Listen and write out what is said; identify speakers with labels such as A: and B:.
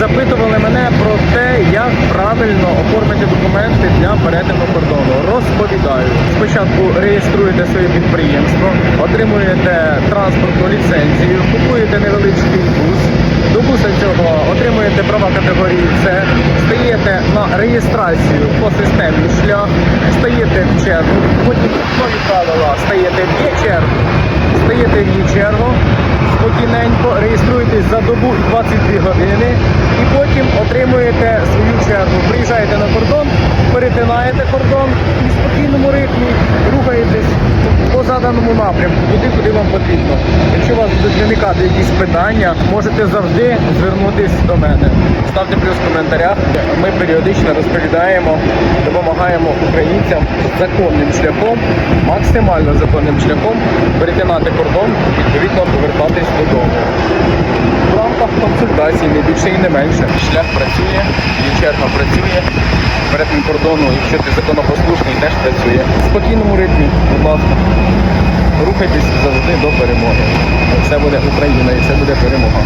A: запитували мене про те, як правильно оформити документи для перетину кордону. Розповідаю. Спочатку реєструєте своє підприємство, отримуєте транспортну ліцензію, купуєте невеличкий бус. До буса цього отримуєте права категорії С, стаєте на реєстрацію по системі шлях, стаєте в чергу, потім нові правила. Стаєте в є чергу, стаєте в її чергу, спокійненько. Реєструєтесь за добу і 22 години, потім отримуєте свою чергу. Приїжджаєте на кордон, перетинаєте кордон і спокійному ритмі рухаєтесь по заданому напрямку, туди, куди вам потрібно. Якщо у вас будуть виникати якісь питання, можете завжди звернутися до мене. Ставте плюс в коментарях. Ми періодично розповідаємо, допомагаємо українцям законним шляхом, максимально законним шляхом перетинати кордон, відповідно повертатись додому. В рамках консультацій не більше і не менше. Шлях працює, і черга працює. Перетин кордону, якщо ти законопослушний, теж працює. В спокійному ритмі, будь ласка. Рухайтесь завжди до перемоги. Це буде Україна і це буде перемога.